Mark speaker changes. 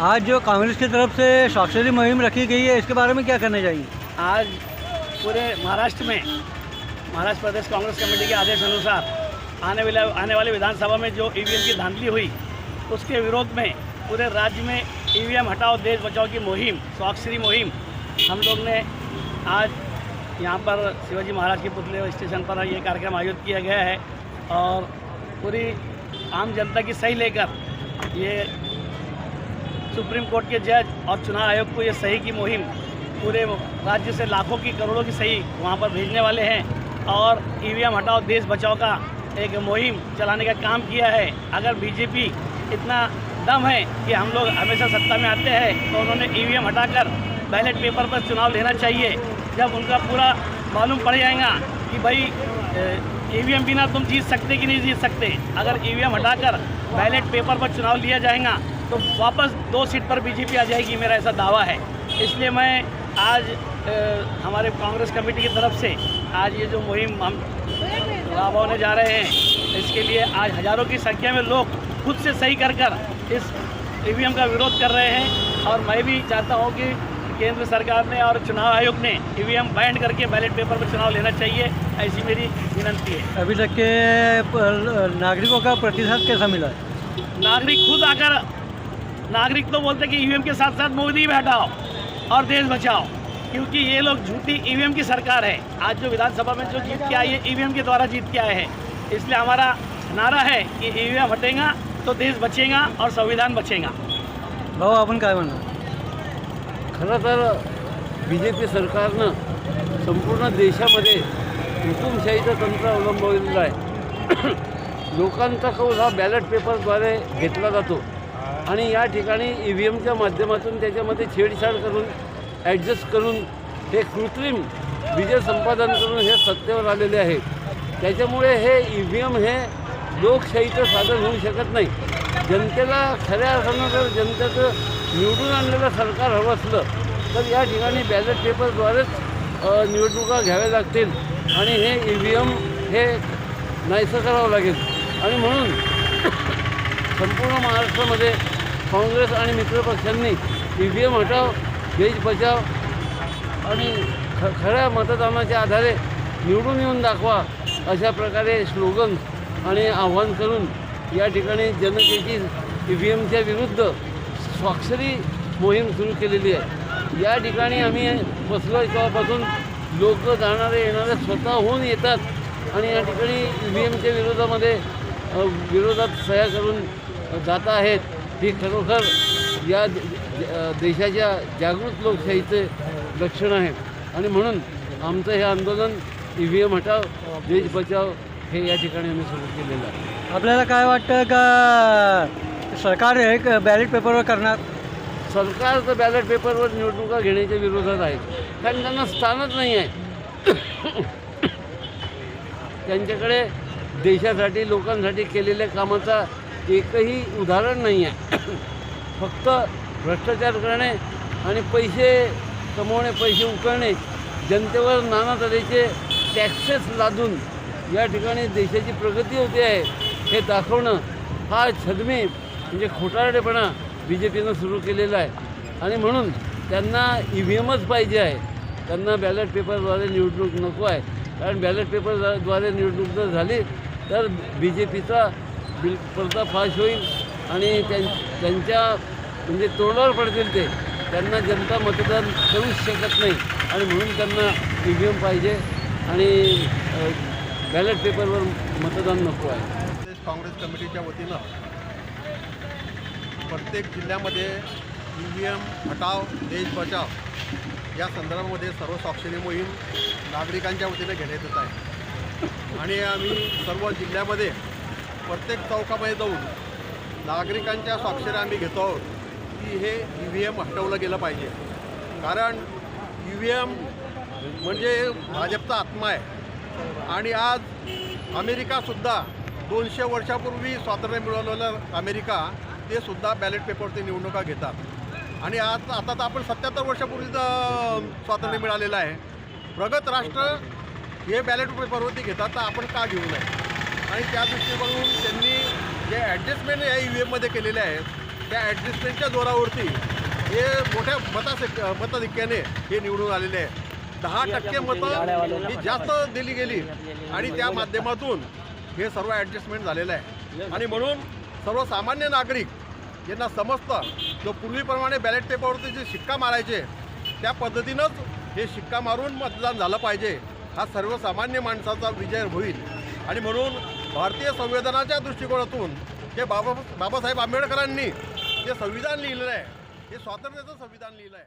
Speaker 1: आज जो कांग्रेस की तरफ़ से स्वाक्षरी मुहिम रखी गई है, इसके बारे में क्या करना चाहिए
Speaker 2: आज पूरे महाराष्ट्र में, महाराष्ट्र प्रदेश कांग्रेस कमेटी के आदेश अनुसार आने वाले आने वाले विधानसभा में जो ईवीएम की धांधली हुई, उसके विरोध में पूरे राज्य में ईवीएम हटाओ, देश बचाओ की मुहिम स्वाक्षरी मुहिम, हम लोग ने आज यहाँ पर शिवाजी महाराज के पुतले स्टेशन पर ये कार्यक्रम आयोजित किया गया है और पूरी आम जनता की सही लेकर ये सुप्रीम कोर्ट के जज और चुनाव आयोग को ये सही की मुहिम पूरे राज्य से लाखों की करोड़ों की सही वहाँ पर भेजने वाले हैं और ईवीएम हटाओ, देश बचाओ का एक मुहिम चलाने का काम किया है। अगर बीजेपी इतना दम है कि हम लोग हमेशा सत्ता में आते हैं तो उन्होंने ईवीएम हटाकर बैलेट पेपर पर चुनाव लेना चाहिए। जब उनका पूरा मालूम पड़ जाएगा कि भाई ईवीएम बिना तुम जीत सकते कि नहीं जीत सकते, अगर ईवीएम हटाकर बैलेट पेपर पर चुनाव लिया जाएगा तो वापस दो सीट पर बीजेपी आ जाएगी मेरा ऐसा दावा है। इसलिए मैं आज हमारे कांग्रेस कमेटी की तरफ़ से आज ये जो मुहिम हम लाभ होने जा रहे हैं इसके लिए आज हज़ारों की संख्या में लोग खुद से सही कर कर इस ईवीएम का विरोध कर रहे हैं। और मैं भी चाहता हूँ कि केंद्र सरकार ने और चुनाव आयोग ने ईवीएम बैंड करके बैलेट पेपर पर चुनाव लेना चाहिए ऐसी मेरी विनंती है।
Speaker 1: अभी तक के नागरिकों का प्रतिशत कैसा मिला? है
Speaker 2: नागरिक खुद आकर नागरिक तो बोलते कि ईवीएम के साथ साथ मोदी भी हटाओ और देश बचाओ क्योंकि ये लोग झूठी ईवीएम की सरकार है। आज जो विधानसभा में जो जीत के आई है ईवीएम के द्वारा जीत के आए हैं। इसलिए हमारा नारा है कि ईवीएम हटेगा तो देश बचेगा और संविधान बचेगा।
Speaker 1: भाऊ आपण काय म्हणणार?
Speaker 3: खरं तर बी जे पी सरकारनं संपूर्ण देशामध्ये हुकुमशाहीचं तंत्र अवलंबलेलं आहे. लोकांचा कौल हा बॅलेट पेपरद्वारे घेतला जातो. आणि या ठिकाणी ई व्ही एमच्या माध्यमातून त्याच्यामध्ये छेडछाड करून ॲडजस्ट करून हे कृत्रिम विजय संपादन करून हे सत्तेवर आलेले आहे. त्याच्यामुळे हे ई व्ही एम हे लोकशाहीचं साधन होऊ शकत नाही. जनतेला खऱ्या अर्थानं जर जनतेचं निवडून आणलेलं सरकार हवं असलं तर या ठिकाणी बॅलेट पेपरद्वारेच निवडणुका घ्याव्या लागतील. आणि हे ई व्ही एम हे नाहीसं करावं लागेल. आणि म्हणून संपूर्ण महाराष्ट्रामध्ये काँग्रेस आणि मित्रपक्षांनी ई व्ही एम हटाव देश बचाव आणि ख खऱ्या मतदानाच्या आधारे निवडून येऊन दाखवा अशा प्रकारे स्लोगन आणि आव्हान करून या ठिकाणी जनतेची ई व्ही एमच्या विरुद्ध स्वाक्षरी मोहीम सुरू केलेली आहे. या ठिकाणी आम्ही बसलो तेव्हापासून. लोक जाणारे येणारे स्वतःहून येतात आणि या ठिकाणी ई व्ही एमच्या विरोधामध्ये विरोधात सह्या करून जात आहेत. ही खरोखर या देशाच्या जागृत लोकशाहीचे लक्षण आहे. आणि म्हणून आमचं हे आंदोलन ई व्ही एम हटाव देश बचाव हे या ठिकाणी आम्ही सुरू केलेलं आहे.
Speaker 1: आपल्याला काय वाटतं का सरकार एक बॅलेट पेपरवर करणार?
Speaker 3: सरकार तर बॅलेट पेपरवर निवडणुका घेण्याच्या विरोधात आहे. कारण त्यांना स्थानच नाही आहे. त्यांच्याकडे देशासाठी लोकांसाठी केलेल्या कामाचा एकही उदाहरण नाही आहे. फक्त भ्रष्टाचार करणे आणि पैसे कमवणे पैसे उकळणे जनतेवर नाना तऱ्हेचे टॅक्सेस लादून या ठिकाणी देशाची प्रगती होते आहे हे दाखवणं हा छदमी म्हणजे खोटारडेपणा बी जे पीनं सुरू केलेला आहे. आणि म्हणून त्यांना ई व्ही एमच पाहिजे आहे. त्यांना बॅलेट पेपरद्वारे निवडणूक नको आहे. कारण बॅलेट पेपरद्वारे निवडणूक जर झाली तर बी जे पीचा बिल पर्दाफाश होईल आणि त्यां त्यांच्या म्हणजे तोंडावर पडतील ते. त्यांना जनता मतदान करूच शकत नाही आणि म्हणून त्यांना ई व्ही एम पाहिजे आणि बॅलेट पेपरवर मतदान नको आहे.
Speaker 4: प्रदेश काँग्रेस कमिटीच्या वतीनं प्रत्येक जिल्ह्यामध्ये ई व्ही एम हटाव देश बचाव या संदर्भामध्ये सर्व साक्षरी मोहीम नागरिकांच्या वतीनं घेण्यात येत आहे. आणि आम्ही सर्व जिल्ह्यामध्ये प्रत्येक चौकामध्ये जाऊन नागरिकांच्या स्वाक्षऱ्या आम्ही घेतो आहोत की हे ई व्ही एम हटवलं गेलं पाहिजे. कारण ई व्ही एम म्हणजे भाजपचा आत्मा आहे. आणि आज अमेरिकासुद्धा दोनशे वर्षापूर्वी स्वातंत्र्य मिळवलेलं अमेरिका ते सुद्धा बॅलेट पेपरवरती निवडणुका घेतात. आणि आज आता तर आपण सत्याहत्तर वर्षापूर्वीचं स्वातंत्र्य मिळालेलं आहे. प्रगत राष्ट्र हे बॅलेट पेपरवरती घेतात तर आपण का घेऊ नये? आणि त्या दृष्टीकडून त्यांनी जे ॲडजस्टमेंट या ई व्ही एममध्ये केलेले आहेत त्या ॲडजस्टमेंटच्या जोरावरती हे मोठ्या मताधिक मताधिक्याने हे निवडून आलेले आहे दहा टक्के मतं ही जास्त दिली गेली आणि त्या माध्यमातून हे सर्व ॲडजस्टमेंट झालेलं आहे. आणि म्हणून सर्वसामान्य नागरिक यांना समजतं जो पूर्वीप्रमाणे बॅलेट पेपरवरती जे शिक्का मारायचे त्या पद्धतीनंच हे शिक्का मारून मतदान झालं पाहिजे. हा सर्वसामान्य माणसाचा विजय होईल. आणि म्हणून भारतीय संविधानाच्या दृष्टिकोनातून जे बाबा बाबासाहेब आंबेडकरांनी जे संविधान लिहिलेलं आहे हे स्वातंत्र्याचं संविधान लिहिलं आहे.